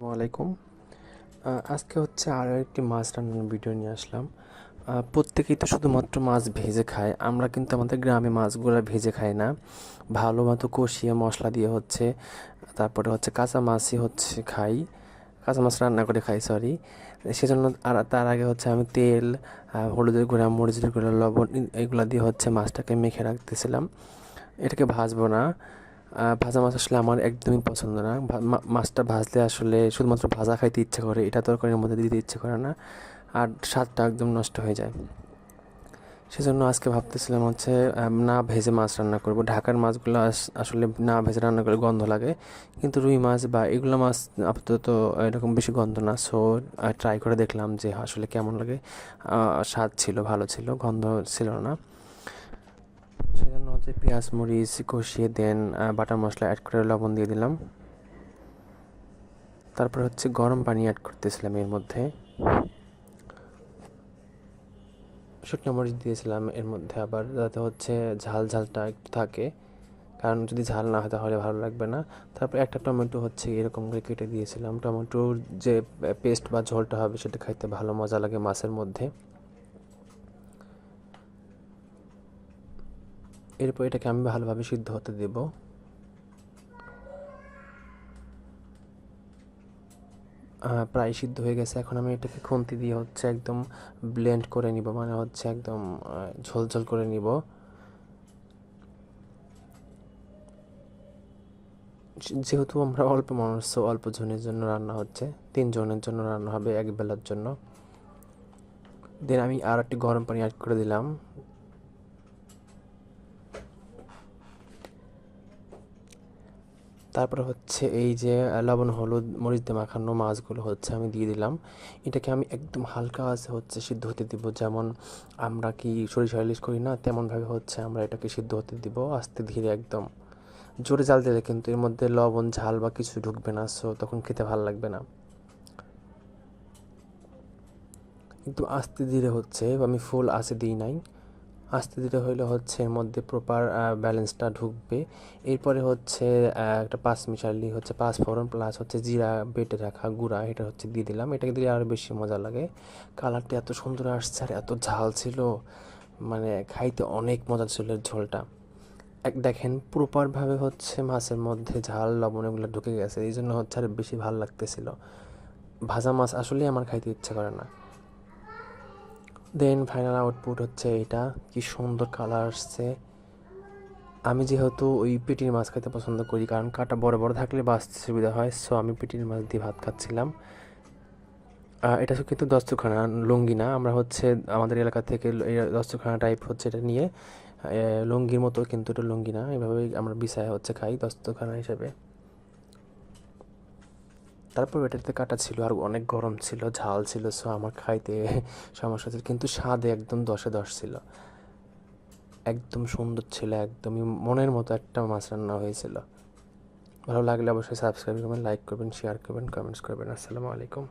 আসসালামু আলাইকুম আজকে হচ্ছে আরও একটি মাছ রান্নার ভিডিও নিয়ে আসলাম। প্রত্যেকেই তো শুধুমাত্র মাছ ভেজে খায়। আমরা কিন্তু আমাদের গ্রামে মাছগুলো ভেজে খাই না। ভালো মতো কষিয়ে মশলা দিয়ে হচ্ছে, তারপরে হচ্ছে কাঁচা মাছই হচ্ছে খাই। কাঁচা মাছ রান্না করে খাই সরি সেজন্য আর তার আগে হচ্ছে আমি তেল হলুদের গুঁড়া, মরিচের গুঁড়া, লবণ, এগুলো দিয়ে হচ্ছে মাছটাকে মেখে রাখতেছিলাম। এটাকে ভাজবো না। ভাজা মাছ আসলে আমার একদমই পছন্দ না। মাছটা ভাজলে আসলে শুধুমাত্র ভাজা খাইতে ইচ্ছে করে, এটা তরকারির মধ্যে দিতে ইচ্ছে করে না, আর স্বাদটা একদম নষ্ট হয়ে যায়। সেজন্য আজকে ভাবতেছিলাম হচ্ছে না ভেজে মাছ রান্না করব। ঢাকার মাছগুলো আস- আসলে না ভেজে রান্না করলে গন্ধ লাগে, কিন্তু রুই মাছ বা এগুলো মাছ আপাতত এরকম বেশি গন্ধ না। সো ট্রাই করে দেখলাম যে আসলে কেমন লাগে। স্বাদ ছিল, ভালো ছিল, গন্ধ ছিল না। হচ্ছে পেঁয়াজ, মরিচ, কষিয়ে দেন বাটা মশলা অ্যাড করে লবণ দিয়ে দিলাম। তারপর হচ্ছে গরম পানি অ্যাড করতেছিলাম এর মধ্যে। শুকনো মরিচ দিয়েছিলাম এর মধ্যে আবার, যাতে হচ্ছে ঝাল, ঝালটা একটু থাকে। কারণ যদি ঝাল না হয় তাহলে ভালো লাগবে না। তারপর একটা টমেটো হচ্ছে এরকম করে কেটে দিয়েছিলাম। টমেটোর যে পেস্ট বা ঝোলটা হবে সেটা খাইতে ভালো মজা লাগে মাছের মধ্যে। এরপর এটাকে আমি ভালোভাবে সিদ্ধ হতে দেব। প্রায় সিদ্ধ হয়ে গেছে। এখন আমি এটাকে খুন্তি দিয়ে হচ্ছে একদম ব্লেন্ড করে নিব। মানে হচ্ছে একদম আহ, ঝোল ঝোল করে নিব। যেহেতু আমরা অল্প মানুষ অল্প জনের জন্য রান্না হচ্ছে তিন জনের জন্য রান্না হবে এক বেলার জন্য। দেন আমি আর একটি গরম পানি অ্যাড করে দিলাম। তারপরে হচ্ছে এই যে লবণ, হলুদ, মরিচ দিয়ে মাখানো মাছগুলো হচ্ছে আমি দিয়ে দিলাম। এটাকে আমি একদম হালকা আছে হচ্ছে সিদ্ধ হতে দিব। যেমন আমরা কি সরিষা ইলিশ করি না, তেমনভাবে হচ্ছে আমরা এটাকে সিদ্ধ হতে দিব আস্তে ধীরে একদম। জোরে জাল দিলে কিন্তু এর মধ্যে লবণ, ঝাল বা কিছু ঢুকবে না সো তখন খেতে ভালো লাগবে না। কিন্তু আস্তে ধীরে হচ্ছে, আমি ফুল আঁচে দিই নাই। আস্তে ধীরে হইলে হচ্ছে এর মধ্যে প্রপার ব্যালেন্সটা ঢুকবে। এরপরে হচ্ছে একটা পাঁচ মিশালি হচ্ছে পাঁচ ফোড়ন প্লাস হচ্ছে জিরা বেটে রাখা গুঁড়া, এটা হচ্ছে দিয়ে দিলাম। এটাকে দিলে আরও বেশি মজা লাগে। কালারটা এত সুন্দর আসছে আর এত ঝাল ছিল। মানে খাইতে অনেক মজা ছিল ঝোলটা। এক, দেখেন প্রপারভাবে হচ্ছে মাছের মধ্যে ঝাল, লবণ এগুলো ঢুকে গেছে। এই জন্য হচ্ছে আর বেশি ভালো লাগতেছিল। ভাজা মাছ আসলেই আমার খাইতে ইচ্ছে করে না। দেন ফাইনাল আউটপুট হচ্ছে এটা কি সুন্দর কালার আসছে। আমি যেহেতু ওই পেটির মাছ খেতে পছন্দ করি, কারণ কাটা বড় বড় থাকলে বাঁচতে সুবিধা হয় সো আমি পেটির মাছ দিয়ে ভাত খাচ্ছিলাম। এটা কিন্তু দস্তখানা লুঙ্গি না। আমরা হচ্ছে আমাদের এলাকা থেকে দস্তখানা টাইপ হচ্ছে এটা নিয়ে। লুঙ্গির মতো কিন্তু এটা লুঙ্গি না। এভাবেই আমরা বিছায় হচ্ছে খাই দস্তখানা হিসেবে। তারপর এটাতে কাটা ছিল আর অনেক গরম ছিল, ঝাল ছিল সো আমার খাইতে সমস্যা ছিল কিন্তু স্বাদে একদম দশে দশ ছিল। একদম সুন্দর ছিল, একদমই মনের মতো একটা মাছ রান্না হয়েছিল। ভালো লাগলে অবশ্যই সাবস্ক্রাইব করবেন লাইক করবেন শেয়ার করবেন কমেন্টস করবেন। আসসালামু আলাইকুম।